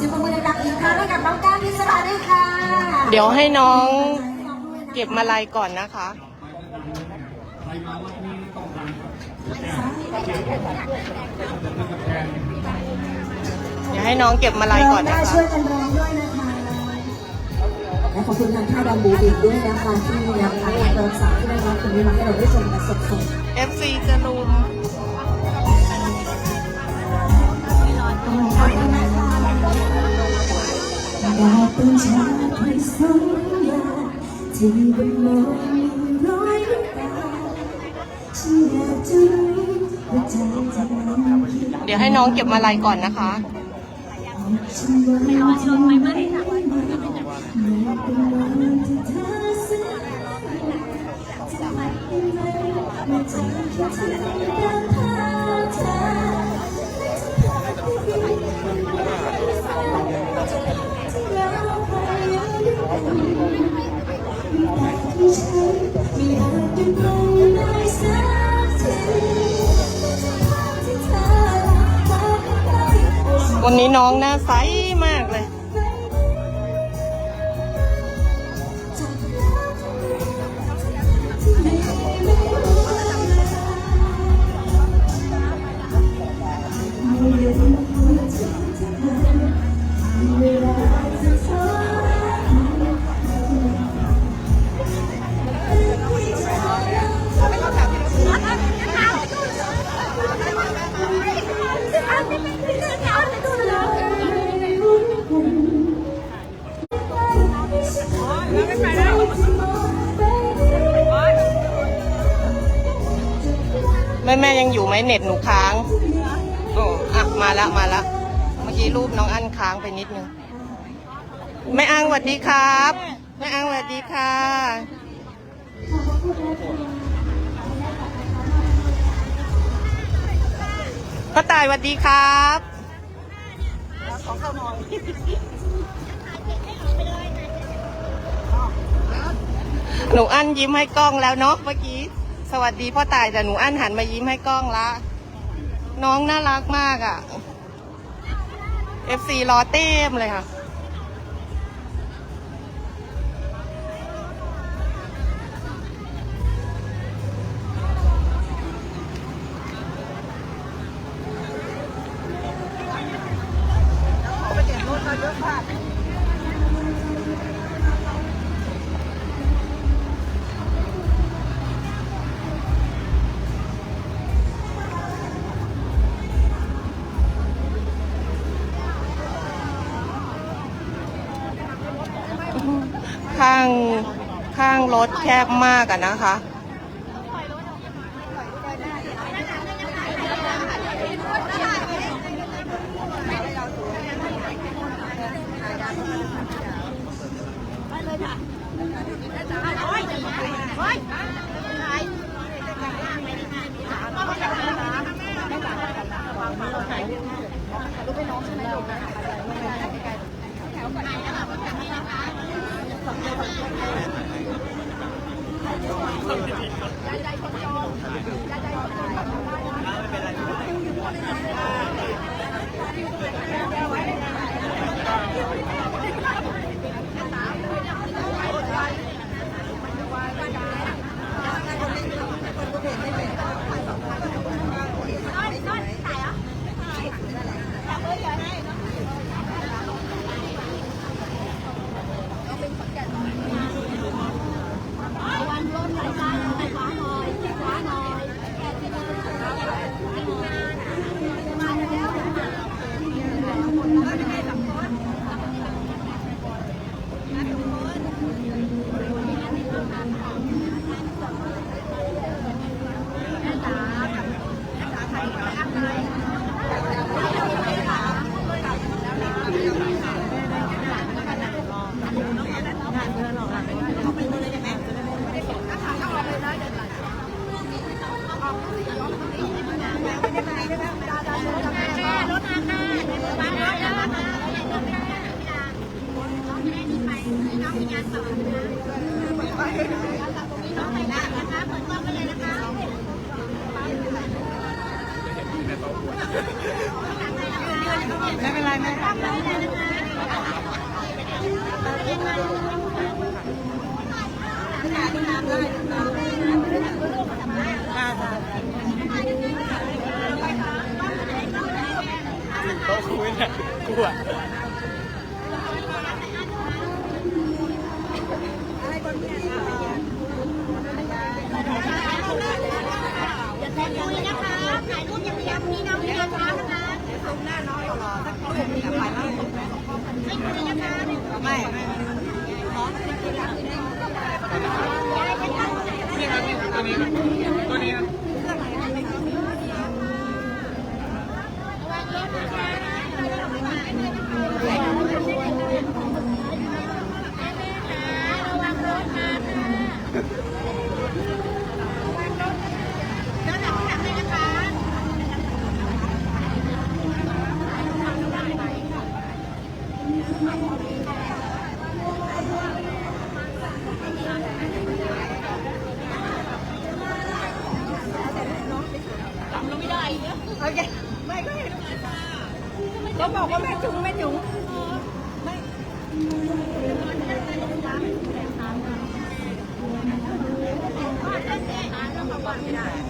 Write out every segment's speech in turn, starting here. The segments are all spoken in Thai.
สียงปรบมือดังๆอีกครั้งให้กับน้องก้าวพิศราด้วยค่ะเดี๋ยวให้น้องเก็บมาลัยก่อนนะคะ เดี๋ยวให้น้องเก็บมาลัยก่อนได้นะคะ ช่วยกันร้องด้วยนะคะและขอบคุณทางค่ายดำบูบิกด้วยนะคะที่นำทั้งเพลงสาวที่ได้รับคนนี้มาให้เราได้ชมกันสดๆ FC จะลุมดาวเป็นชาที่สงยาที่บนโลกมีร้อยน้ำตาฉันอยากจะรู้ว่าใจจะนั้นคิดเดี๋ยวให้น้องเก็บมาลัยก่อนนะคะ ฉันว่าไม่รอชมไม่ไม่ไม่เป็นวันที่เธอซึ้งจะไม่ไม่ไม่ใจที่เธอเดิ วันนี้น้องหน้าใส เน็ตหนูค้างโอ้อะมาละมาละ เมื่อกี้รูปน้องอั้นค้างไปนิดนึงแม่อังสวัสดีครับแม่อังสวัสดีค่ะป้าตายสวัสดีครับหนูอั้นยิ้มให้กล้องแล้วเนาะเมื่อกี้ สวัสดีพ่อตายแต่หนูอั้นหันมายิ้มให้กล้องละ น้องน่ารักมากอะ่ะ FC รอเต็มเลยค่ะ ข้างข้างรถแคบมากอะนะคะ ไม่เป็นไรไม่เป็นไร โต๊ะคุยนะกูอะไม่ไม่ Hallelujah. ก็บอกว่าแม่จุงไม่ถึงไม่ไม่ได้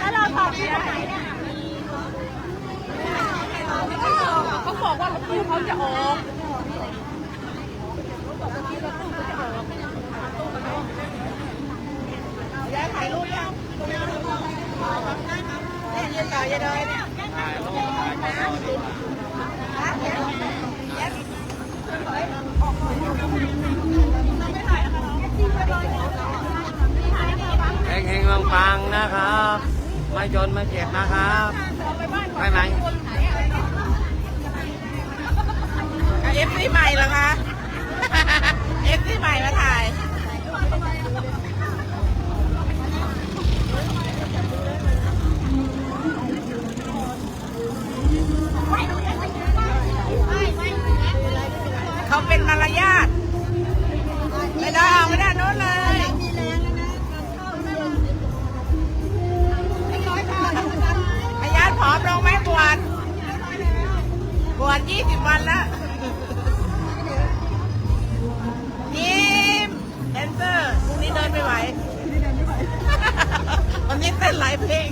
ถ้แเราตอบเสีมีเขาบอกว่ารถตู้เขาจะออกยายถ่ายรูปยังยืนต่อยืนเลยถ่ายรูปถ่ายรูป นมาเก็บนะครับไปไหมเอฟซีใหม่เหรอคะ เอฟซีใหม่มาถ่าย ยี่สิบวันแล้วทีมแอนเซอร์พรุ่งนี้เดินไม่ไหว วันนี้เต้นหลายเพลง